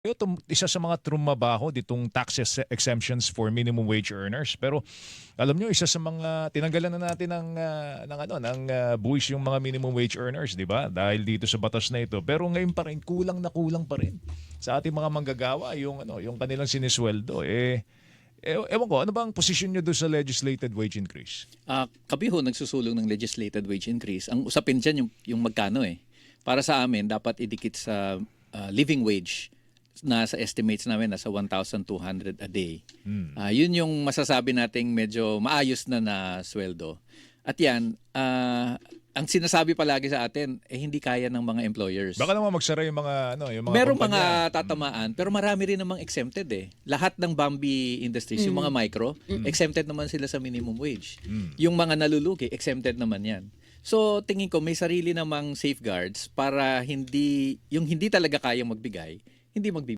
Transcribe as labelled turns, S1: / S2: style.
S1: ito isa sa mga trumabaho ditong tax ex- exemptions for minimum wage earners. Pero alam nyo, isa sa mga tinanggalan na natin ng ah, ng ano, ng ah, buwis yung mga minimum wage earners, 'di ba? Dahil dito sa batas na ito. Pero ngayon pa rin kulang na kulang pa rin sa ating mga manggagawa yung ano, yung kanilang sinisweldo eh eh, ewan ko, ano ba ang posisyon nyo doon sa legislated wage increase?
S2: Ah, kami ho nagsusulong ng legislated wage increase. Ang usapin dyan yung, yung magkano eh. Para sa amin, dapat idikit sa ah, living wage na sa estimates namin nasa 1,200 a day. Ah, yun yung masasabi nating medyo maayos na na sweldo. At yan, ah, ang sinasabi palagi sa atin, eh hindi kaya ng mga employers.
S1: Baka naman magsara yung mga ano, yung mga
S2: Meron
S1: kumpanya.
S2: mga tatamaan, pero marami rin namang exempted eh. Lahat ng Bambi industries, yung mga micro, exempted naman sila sa minimum wage. Yung mga nalulugi, exempted naman yan. So, tingin ko may sarili namang safeguards para hindi yung hindi talaga kayang magbigay, hindi magbibigay.